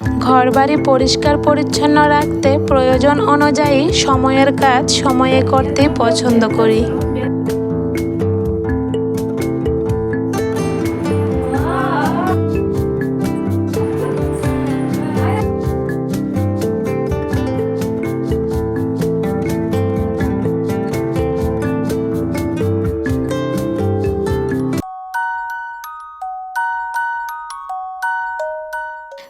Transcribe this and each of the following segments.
ঘরবাড়ি পরিষ্কার পরিচ্ছন্ন রাখতে প্রয়োজন অনুযায়ী সময়ের কাজ সময়ে করতে পছন্দ করি।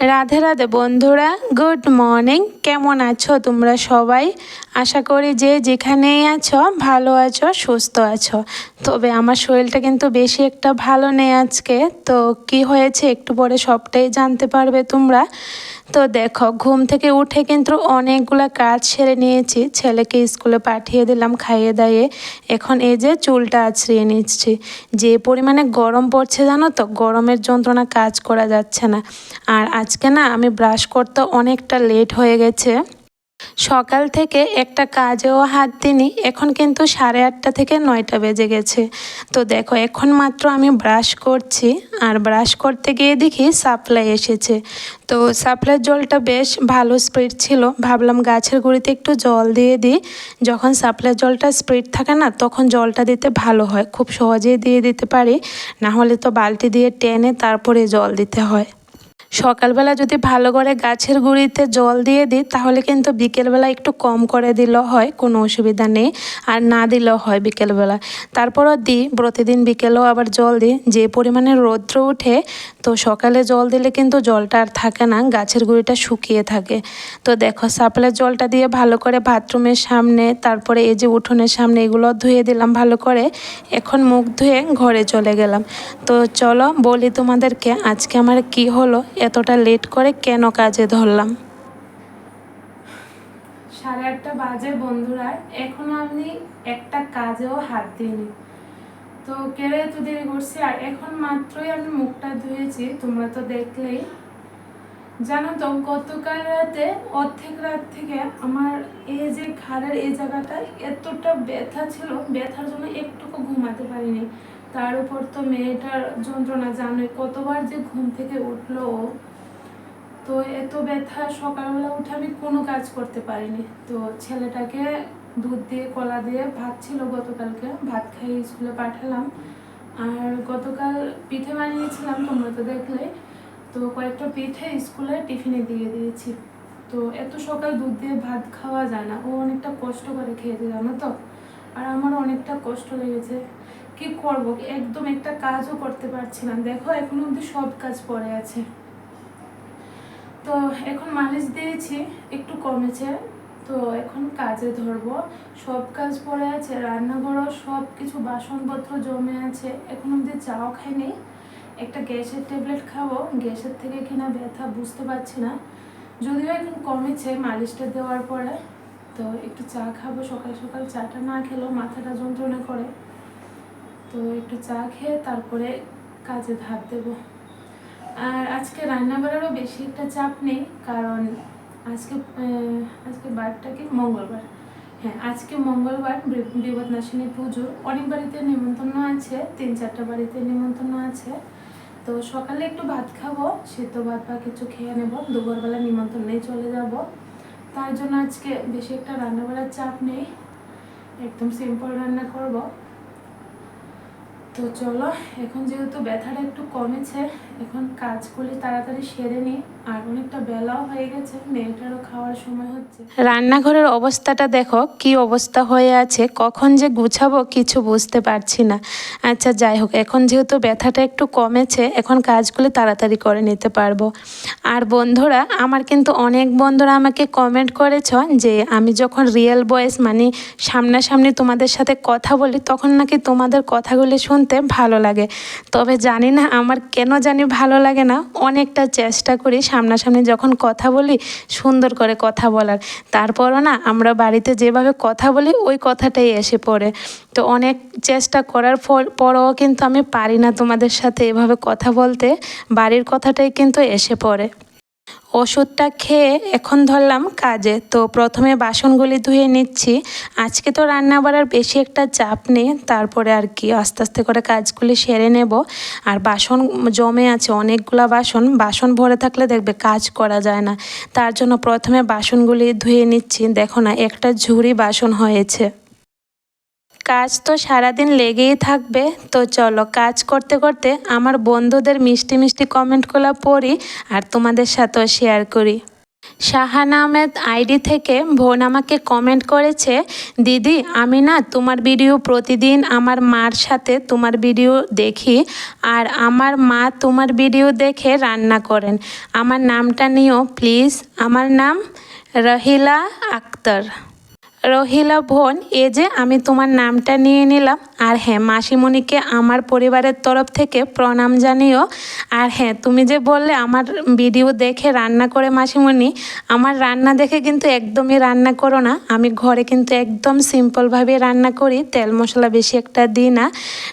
রাধে রাধে বন্ধুরা গুড মর্নিং। কেমন আছো তোমরা সবাই? আশা করি যে যেখানেই আছো, ভালো আছো, সুস্থ আছো। তবে আমার শরীরটা কিন্তু বেশি একটা ভালো নেই আজকে। তো কি হয়েছে একটু পরে সবটাই জানতে পারবে তোমরা। তো দেখো, ঘুম থেকে উঠে কিন্তু অনেকগুলো কাজ সেরে নিয়েছি। ছেলেকে স্কুলে পাঠিয়ে দিলাম খাইয়ে দাইয়ে। এখন এই যে চুলটা আছড়িয়ে নিচ্ছি। যে পরিমাণে গরম পড়ছে জানো তো, গরমের যন্ত্রণা কাজ করা যাচ্ছে না। আর আজকে না আমি ব্রাশ করতে অনেকটা লেট হয়ে গেছে। সকাল থেকে একটা কাজেও হাত দিনি এখন কিন্তু সাড়ে আটটা থেকে নয়টা বেজে গেছে। তো দেখো, এখন মাত্র আমি ব্রাশ করছি, আর ব্রাশ করতে গিয়ে দেখি সাপ্লাই এসেছে। তো সাপ্লাইয়ের জলটা বেশ ভালো স্পিড ছিল, ভাবলাম গাছের গুঁড়িতে একটু জল দিয়ে দিই। যখন সাপ্লাইয়ের জলটা স্পিড থাকে না, তখন জলটা দিতে ভালো হয়, খুব সহজেই দিয়ে দিতে পারি। না হলে তো বালতি দিয়ে টেনে তারপরে জল দিতে হয়। সকালবেলা যদি ভালো করে গাছের গুঁড়িতে জল দিয়ে দিই, তাহলে কিন্তু বিকেলবেলা একটু কম করে দিলেও হয়, কোনো অসুবিধা নেই। আর না দিলেও হয় বিকেলবেলা। তারপরও দিই, প্রতিদিন বিকেলেও আবার জল দিই। যে পরিমাণে রৌদ্র উঠে তো সকালে জল দিলে কিন্তু জলটা আর থাকে না, গাছের গুঁড়িটা শুকিয়ে থাকে। তো দেখো সাপ্লাইয়ের জলটা দিয়ে ভালো করে বাথরুমের সামনে, তারপরে এই যে উঠোনের সামনে এগুলো ধুয়ে দিলাম ভালো করে। এখন মুখ ধুয়ে ঘরে চলে গেলাম। তো চলো বলি তোমাদেরকে, আজকে আমার কি হলো এতটা লেট করে কেন কাজে ধরলাম? সাড়ে আটটা বাজে বন্ধুরা, এখনও আমি একটা কাজেও হাত দিইনি। তো কেড়ে তো দেরি করছি আর এখন মাত্রই আমি মুখটা ধুয়েছি, তোমরা তো দেখলেই। জানো তো, গতকাল রাতে, অর্ধেক রাত থেকে আমার এই যে ঘাড়ের এই জায়গাটায় এতটা ব্যথা ছিল, ব্যথার জন্য একটুকু ঘুমাতে পারিনি। তার উপর তো মেয়েটার যন্ত্রণা জানোই কতবার যে ঘুম থেকে উঠল তো এত ব্যথা, সকালবেলা উঠে আমি কোনো কাজ করতে পারিনি। তো ছেলেটাকে দুধ দিয়ে, কলা দিয়ে ভাত ছিল গতকালকে, ভাত খাইয়ে স্কুলে পাঠালাম। আর গতকাল পিঠে বানিয়েছিলাম, তোমরা তো দেখলে। তো কয়েকটা পিঠে স্কুলে টিফিনে দিয়ে দিয়েছি। তো এত সকাল দুধ দিয়ে ভাত খাওয়া যায় না। ও অনেকটা কষ্ট করে খেয়েছে, জানো তো? আর আমার অনেকটা কষ্ট লেগেছে। কি করব? একদম একটা কাজও করতে পারছি না। দেখো, এখন অব্দি সব কাজ পড়ে আছে। তো এখন মালিশ দিয়েছি, একটু কমেছে। তো এখন কাজে ধরবো। সব কাজ পড়ে আছে, রান্নাঘরও সব কিছু বাসনপত্র জমে আছে। এখন অব্দি চাও খাইনি। একটা গ্যাসের ট্যাবলেট খাব। গ্যাসের থেকে কিনা ব্যথা বুঝতে পারছি না। যদিও এখন কমেছে মালিশটা দেওয়ার পরে। তো একটু চা খাব। সকাল সকাল চাটা না খেলেও মাথাটা যন্ত্রণা করে। তো একটু চা খেয়ে তারপরে কাজে ধাপ দেবো। আর আজকে রান্না বাড়ারও বেশি একটা চাপ নেই, কারণ আজকে আজকে বারটা কি মঙ্গলবার। হ্যাঁ আজকে মঙ্গলবার বিপদনাশিনী পুজো। অনেক বাড়িতে নিমন্ত্রণ আছে, তিন চারটা বাড়িতে নিমন্ত্রণ আছে। তো সকালে একটু ভাত খাব, সেদ্ধ ভাত বা কিছু খেয়ে নেব, দুপুরবেলা নিমন্ত্রণেই চলে যাব। তার জন্য আজকে বেশি একটা রান্না বাড়ার চাপ নেই। একদম সিম্পল রান্না করব। তো চলো এখন যেহেতু ব্যথাটা একটু কমেছে এখন কাজ কাজগুলি তাড়াতাড়ি সেরে নিই। আর অনেকটা বেলাও হয়ে গেছে খাওয়ার সময় হচ্ছে। রান্নাঘরের অবস্থাটা দেখো, কি অবস্থা হয়ে আছে, কখন যে গুছাবো কিছু বুঝতে পারছি না। আচ্ছা যাই হোক, এখন যেহেতু ব্যথাটা একটু কমেছে, এখন কাজগুলো তাড়াতাড়ি করে নিতে পারব। আর বন্ধুরা, আমার কিন্তু অনেক বন্ধুরা আমাকে কমেন্ট করেছ যে, আমি যখন রিয়েল বয়েস মানে সামনাসামনি তোমাদের সাথে কথা বলি, তখন নাকি তোমাদের কথাগুলি শুনতে ভালো লাগে। তবে জানি না, আমার কেন জানি ভালো লাগে না, অনেকটা চেষ্টা করি সামনাসামনি যখন কথা বলি, সুন্দর করে কথা বলার। তারপরও না, আমরা বাড়িতে যেভাবে কথা বলি, ওই কথাটাই এসে পড়ে। তো অনেক চেষ্টা করার পরও কিন্তু আমি পারি না তোমাদের সাথে এভাবে কথা বলতে। বাড়ির কথাটাই কিন্তু এসে পড়ে। ওষুধটা খেয়ে এখন ধরলাম কাজে। তো প্রথমে বাসনগুলি ধুয়ে নিচ্ছি। আজকে তো রান্না বাড়ার বেশি একটা চাপ নেই। তারপরে আর কি, আস্তে আস্তে করে কাজগুলি সেরে নেব। আর বাসন জমে আছে অনেকগুলা বাসন। বাসন ভরে থাকলে দেখবে কাজ করা যায় না। তার জন্য প্রথমে বাসনগুলি ধুয়ে নিচ্ছি। দেখো না, একটা ঝুড়ি বাসন হয়েছে। কাজ তো সারাদিন লেগেই থাকবে। তো চলো কাজ করতে করতে আমার বন্ধুদের মিষ্টি মিষ্টি কমেন্টগুলো পড়ি আর তোমাদের সাথেও শেয়ার করি। শাহানা আহমেদ আইডি থেকে বোন আমাকে কমেন্ট করেছে, দিদি, আমি না তোমার ভিডিও প্রতিদিন আমার মার সাথে তোমার ভিডিও দেখি আর আমার মা তোমার ভিডিও দেখে রান্না করেন। আমার নামটা নিও প্লিজ আমার নাম রহিলা আক্তার। রহিলা বোন, এ যে আমি তোমার নামটা নিয়ে নিলাম। আর হ্যাঁ মাসিমণিকে আমার পরিবারের তরফ থেকে প্রণাম জানিও। আর হ্যাঁ তুমি যে বললে আমার ভিডিও দেখে রান্না করে মাসিমণি, আমার রান্না দেখে কিন্তু একদমই রান্না করো না। আমি ঘরে কিন্তু একদম সিম্পলভাবে রান্না করি, তেল মশলা বেশি একটা দিই না।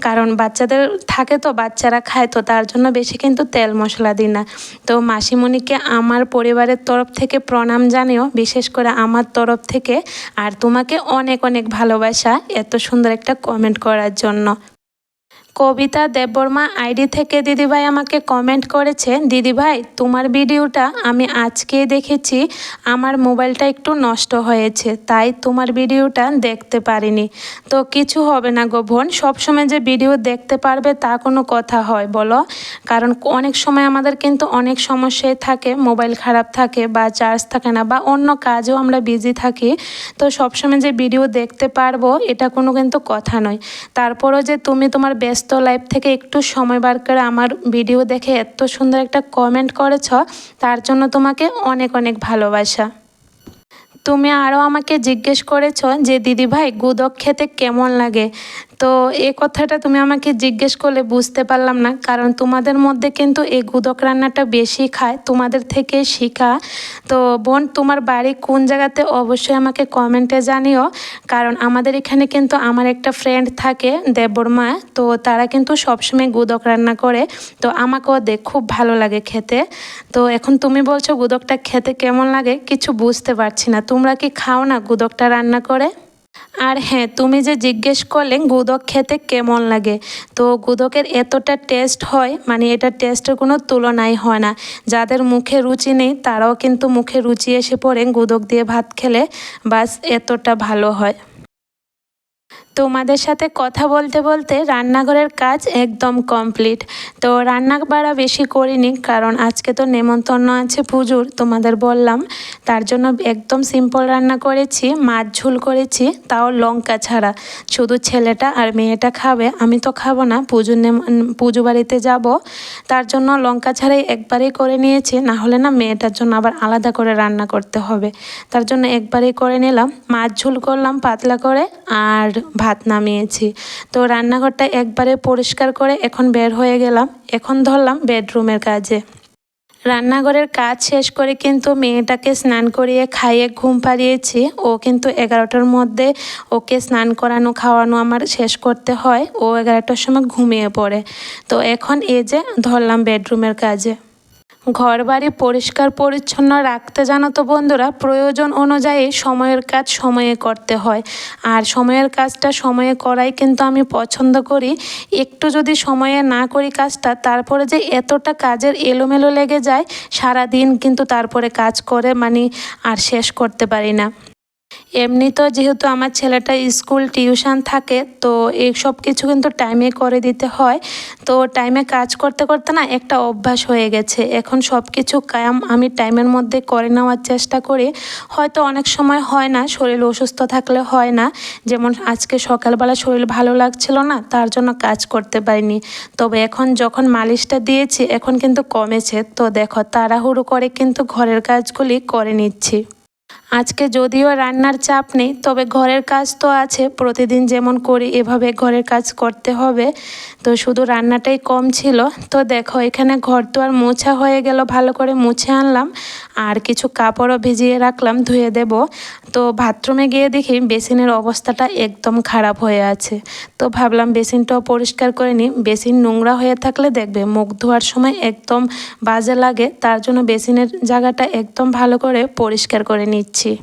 কারণ বাচ্চাদের থাকে তো, বাচ্চারা খায় তো, তার জন্য বেশি কিন্তু তেল মশলা দিই না। তো মাসিমণিকে আমার পরিবারের তরফ থেকে প্রণাম জানিও, বিশেষ করে আমার তরফ থেকে। আর তোমাকে অনেক অনেক ভালোবাসা এত সুন্দর একটা কমেন্ট করার জন্য। কবিতা দেববর্মা আইডি থেকে দিদিভাই আমাকে কমেন্ট করেছে, দিদিভাই, তোমার ভিডিওটা আমি আজকেই দেখেছি, আমার মোবাইলটা একটু নষ্ট হয়েছে, তাই তোমার ভিডিওটা দেখতে পারিনি। তো কিছু হবে না গো বোন, সবসময় যে ভিডিও দেখতে পারবে তা কোনো কথা হয়, বলো। কারণ অনেক সময় আমাদের কিন্তু অনেক সমস্যায় থাকে, মোবাইল খারাপ থাকে বা চার্জ থাকে না বা অন্য কাজেও আমরা বিজি থাকি। তো সবসময় যে ভিডিও দেখতে পারব, এটা কোনো কিন্তু কথা নয়। তারপরও যে তুমি তোমার ব্যস্ত লাইফ থেকে একটু সময় বার করে আমার ভিডিও দেখে এত সুন্দর একটা কমেন্ট করেছ, তার জন্য তোমাকে অনেক অনেক ভালোবাসা। তুমি আরও আমাকে জিজ্ঞেস করেছ যে দিদি ভাই গুদক খেতে কেমন লাগে? তো এ কথাটা তুমি আমাকে জিজ্ঞেস করলে বুঝতে পারলাম না। কারণ তোমাদের মধ্যে কিন্তু এই গুদক রান্নাটা বেশি খায়, তোমাদের থেকে শিখা। তো বোন, তোমার বাড়ি কোন জায়গাতে অবশ্যই আমাকে কমেন্টে জানিও। কারণ আমাদের এখানে কিন্তু আমার একটা ফ্রেন্ড থাকে, দেবর মা। তো তারা কিন্তু সবসময় গুদক রান্না করে। তো আমাকেও দেখ খুব ভালো লাগে খেতে। তো এখন তুমি বলছো গুদকটা খেতে কেমন লাগে? কিছু বুঝতে পারছি না। তোমরা কি খাও না গুদকটা রান্না করে? আর হ্যাঁ তুমি যে জিজ্ঞেস করলে গুদক খেতে কেমন লাগে, তো গুদকের এতটা টেস্ট হয় মানে এটা টেস্টের কোনো তুলনাই হয় না। যাদের মুখে রুচি নেই, তারাও কিন্তু মুখে রুচি এসে পড়ে গুদক দিয়ে ভাত খেলে, বাস এতটা ভালো হয়। তোমাদের সাথে কথা বলতে বলতে রান্নাঘরের কাজ একদম কমপ্লিট। তো রান্না বাড়া বেশি করিনি, কারণ আজকে তো নেমন্তন্ন আছে পুজোর, তোমাদের বললাম। তার জন্য একদম সিম্পল রান্না করেছি, মাছ ঝুল করেছি, তাও লঙ্কা ছাড়া। শুধু ছেলেটা আর মেয়েটা খাবে, আমি তো খাব না, পুজো পুজো বাড়িতে যাব। তার জন্য লঙ্কা ছাড়াই একবারেই করে নিয়েছি, না হলে না মেয়েটার জন্য আবার আলাদা করে রান্না করতে হবে। তার জন্য একবারেই করে নিলাম। মাছ ঝুল করলাম পাতলা করে, আর ভাত নামিয়েছি। তো রান্নাঘরটা একবারে পরিষ্কার করে এখন বের হয়ে গেলাম। এখন ধরলাম বেডরুমের কাজে। রান্নাঘরের কাজ শেষ করে কিন্তু মেয়েটাকে স্নান করিয়ে খাইয়ে ঘুম পাড়িয়েছি। ও কিন্তু এগারোটার মধ্যে ওকে স্নান করানো, খাওয়ানো আমার শেষ করতে হয়। ও এগারোটার সময় ঘুমিয়ে পড়ে। তো এখন এই যে ধরলাম বেডরুমের কাজে। ঘর বাড়ি পরিষ্কার পরিচ্ছন্ন রাখতে জানো তো বন্ধুরা, প্রয়োজন অনুযায়ী সময়ের কাজ সময়ে করতে হয়। আর সময়ের কাজটা সময়ে করাই কিন্তু আমি পছন্দ করি। একটু যদি সময়ে না করি কাজটা, তারপরে যে এতটা কাজের এলোমেলো লেগে যায় সারা দিন কিন্তু তারপরে কাজ করে মানে আর শেষ করতে পারি না। এমনি তো যেহেতু আমার ছেলেটা স্কুল টিউশন থাকে, তো এই সব কিছু কিন্তু টাইমে করে দিতে হয়। তো টাইমে কাজ করতে করতে না একটা অভ্যাস হয়ে গেছে। এখন সব কিছু কায়াম আমি টাইমের মধ্যে করে নেওয়ার চেষ্টা করি। হয়তো অনেক সময় হয় না, শরীর অসুস্থ থাকলে হয় না। যেমন আজকে সকালবেলা শরীর ভালো লাগছিল না, তার জন্য কাজ করতে পারিনি। তবে এখন যখন মালিশটা দিয়েছি, এখন কিন্তু কমেছে। তো দেখো, তাড়াহুড়ো করে কিন্তু ঘরের কাজগুলি করে নিচ্ছি। আজকে যদিও রান্নার চাপ নেই, তবে ঘরের কাজ তো আছে। প্রতিদিন যেমন করি, এভাবে ঘরের কাজ করতে হবে। তো শুধু রান্নাটাই কম ছিল। তো দেখো, এখানে ঘর তো আর মোছা হয়ে গেল, ভালো করে মুছে আনলাম। আর কিছু কাপড়ও ভিজিয়ে রাখলাম, ধুয়ে দেব। তো বাথরুমে গিয়ে দেখি বেসিনের অবস্থাটা একদম খারাপ হয়ে আছে। তো ভাবলাম বেসিনটাও পরিষ্কার করে নিই। বেসিন নোংরা হয়ে থাকলে দেখবে মুখ ধোয়ার সময় একদম বাজে লাগে। তার জন্য বেসিনের জায়গাটা একদম ভালো করে পরিষ্কার করে নিচ্ছি। 그렇지.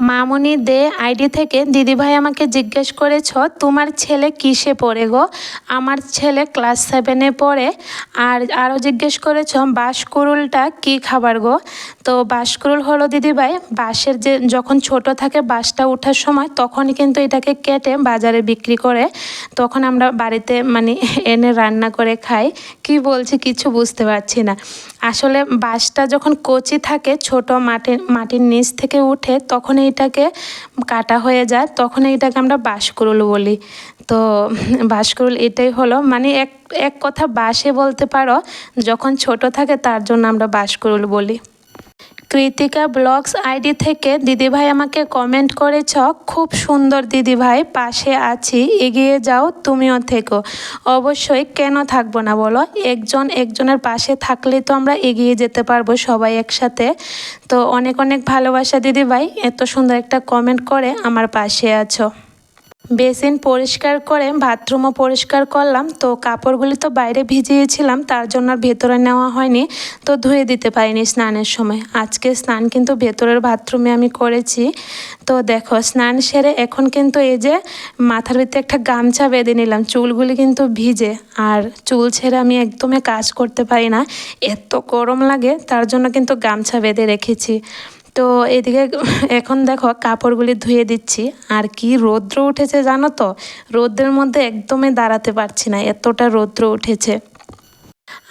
মামনি দে আইডি থেকে, দিদিভাই আমাকে জিজ্ঞেস করেছ, তোমার ছেলে কিসে পড়ে গো? আমার ছেলে ক্লাস সেভেনে পড়ে। আর আরও জিজ্ঞেস করেছ বাঁশকুরুলটা কি খাবার গো? তো বাঁশকুরুল হলো, দিদিভাই, বাঁশের যে যখন ছোট থাকে, বাঁশটা ওঠার সময় তখনই কিন্তু এটাকে কেটে বাজারে বিক্রি করে। তখন আমরা বাড়িতে মানে এনে রান্না করে খাই। কি বলছি কিছু বুঝতে পারছি না। আসলে বাঁশটা যখন কচি থাকে, ছোট মাটির মাটির নিচ থেকে উঠে তখন এইটাকে কাটা হয়ে যায়, তখন এটাকে আমরা বাঁশকুরুল বলি। তো বাঁশকুরুল এটাই হলো মানে এক এক কথা বাসে বলতে পারো, যখন ছোট থাকে তার জন্য আমরা বাঁশকুরুল বলি। কৃতিকা ব্লগস আইডি থেকে দিদিভাই আমাকে কমেন্ট করেছ খুব সুন্দর দিদিভাই, পাশে আছি, এগিয়ে যাও, তুমিও থেকো। অবশ্যই কেন থাকব না বলো? একজন একজনের পাশে থাকলে তো আমরা এগিয়ে যেতে পারব সবাই একসাথে। তো অনেক অনেক ভালোবাসা দিদিভাই, এত সুন্দর একটা কমেন্ট করে আমার পাশে আছো। বেসিন পরিষ্কার করে, বাথরুমও পরিষ্কার করলাম। তো কাপড়গুলি তো বাইরে ভিজিয়েছিলাম, তার জন্য আর ভেতরে নেওয়া হয়নি। তো ধুয়ে দিতে পারিনি স্নানের সময়। আজকে স্নান কিন্তু ভেতরের বাথরুমে আমি করেছি। তো দেখো, স্নান সেরে এখন কিন্তু এই যে মাথার ভিতরে একটা গামছা বেঁধে নিলাম, চুলগুলি কিন্তু ভিজে। আর চুল ছেড়ে আমি একদমই কাজ করতে পারি না। এত গরম লাগে, তার জন্য কিন্তু গামছা বেঁধে রেখেছি। তো এদিকে এখন দেখো কাপড়গুলি ধুয়ে দিচ্ছি। আর কি রৌদ্র উঠেছে জানো তো? রৌদ্রের মধ্যে একদমই দাঁড়াতে পারছি না। এতটা রৌদ্র উঠেছে।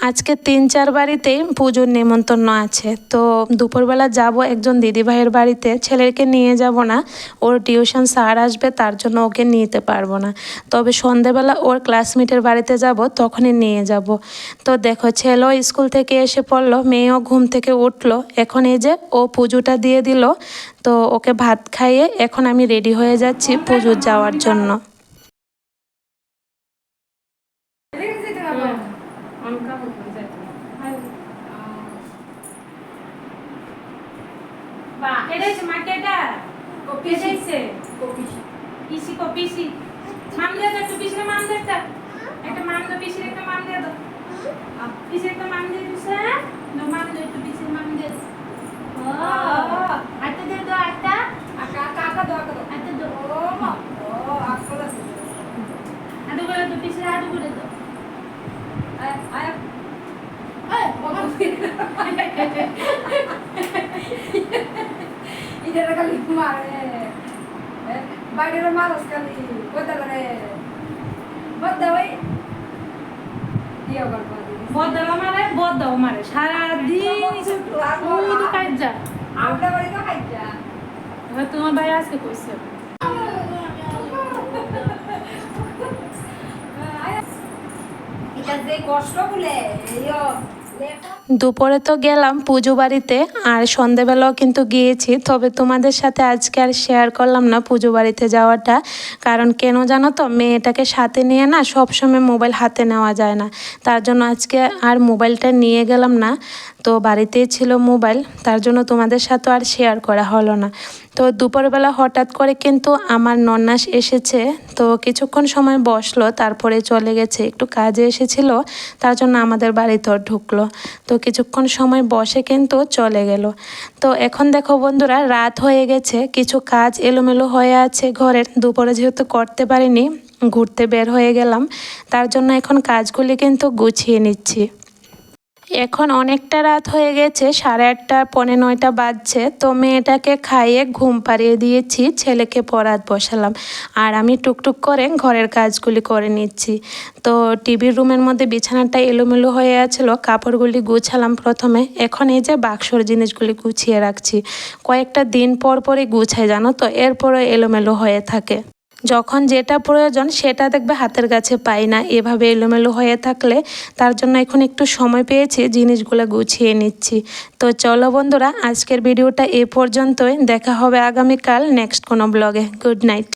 আজকে তিন, চার বাড়িতেই পুজোর নেমন্তন্ন আছে। তো দুপুরবেলা যাব একজন দিদিভাইয়ের বাড়িতে, ছেলেকে নিয়ে যাব না, ওর টিউশন স্যার আসবে, তার জন্য ওকে নিতে পারব না। তবে সন্ধেবেলা ওর ক্লাসমেটের বাড়িতে যাব, তখনই নিয়ে যাব। তো দেখো, ছেলেও স্কুল থেকে এসে পড়ল, মেয়েও ঘুম থেকে উঠল, এখন এই যে ও পুজোটা দিয়ে দিল, তো ওকে ভাত খাইয়ে এখন আমি রেডি হয়ে যাচ্ছি পুজোর যাওয়ার জন্য এটা হচ্ছে মাকে এটা এটা হচ্ছে পিসি কো পিসি মাম দিয়ে দাও একটু পিসির মাম দিয়ে একটা। একটা মাম দাও পিসির একটা মাম দিয়ে দাও পিসির একটা মাম দিয়ে দিছে নো মাম দিয়ে একটু পিসির মাম দিয়ে ও আটা দিয়ে দাও আটা আটা আটা দাও আটা দাও। আটা দাও। ও মা ও আটা দাও আটা করে দাও পিসির আটা করে দাও। আয় আয়। আয় বাবা ইদের খালি মারে। বাইরের মানুষ খালি। কোথা করে? বদা ওই দিয়ে গল্প বদাও মারে বদাও মারে। সারা দিন শুধু যা। আমরা বাড়ি তো খাইছা এবার তোমার ভাই আজকে কইছে। এটা যে কষ্ট বলে দুপুরে তো গেলাম পুজো বাড়িতে, আর সন্ধেবেলাও কিন্তু গিয়েছি। তবে তোমাদের সাথে আজকে আর শেয়ার করলাম না পুজো বাড়িতে যাওয়াটা, কারণ কেন জানো তো, মেয়েটাকে সাথে নিয়ে না সবসময় মোবাইল হাতে নেওয়া যায় না। তার জন্য আজকে আর মোবাইলটা নিয়ে গেলাম না। তো বাড়িতেই ছিল মোবাইল তার জন্য তোমাদের সাথে আর শেয়ার করা হলো না। তো দুপুরবেলা হঠাৎ করে কিন্তু আমার নন্নাস এসেছে। তো কিছুক্ষণ সময় বসল, তারপরে চলে গেছে। একটু কাজে এসেছিল, তার জন্য আমাদের বাড়িতেও ঢুকলো। তো কিছুক্ষণ সময় বসে কিন্তু চলে গেল। তো এখন দেখো বন্ধুরা, রাত হয়ে গেছে। কিছু কাজ এলোমেলো হয়ে আছে ঘরের দুপুরে যেহেতু করতে পারিনি, ঘুরতে বের হয়ে গেলাম। তার জন্য এখন কাজগুলি কিন্তু গুছিয়ে নিচ্ছি। এখন অনেকটা রাত হয়ে গেছে, সাড়ে আটটা, পৌনে নয়টা বাজছে। তো মেয়েটাকে খাইয়ে ঘুম পাড়িয়ে দিয়েছি, ছেলেকে পড়াত বসালাম। আর আমি টুকটুক করে ঘরের কাজগুলি করে নিচ্ছি। তো টিভির রুমের মধ্যে বিছানাটা এলোমেলো হয়ে আছিল, কাপড়গুলি গুছালাম প্রথমে। এখন এই যে বাক্সর জিনিসগুলি গুছিয়ে রাখছি। কয়েকটা দিন পর পরই গুছাই, জানো তো? এরপরে এলোমেলো হয়ে থাকে। যখন যেটা প্রয়োজন সেটা দেখবে হাতের কাছে পাই না। এভাবে এলোমেলো হয়ে থাকলে তার জন্য এখন একটু সময় পেয়েছি, জিনিসগুলো গুছিয়ে নিচ্ছি। তো চলো বন্ধুরা, আজকের ভিডিওটা এ পর্যন্তই। দেখা হবে আগামীকাল নেক্সট কোনো ব্লগে গুড নাইট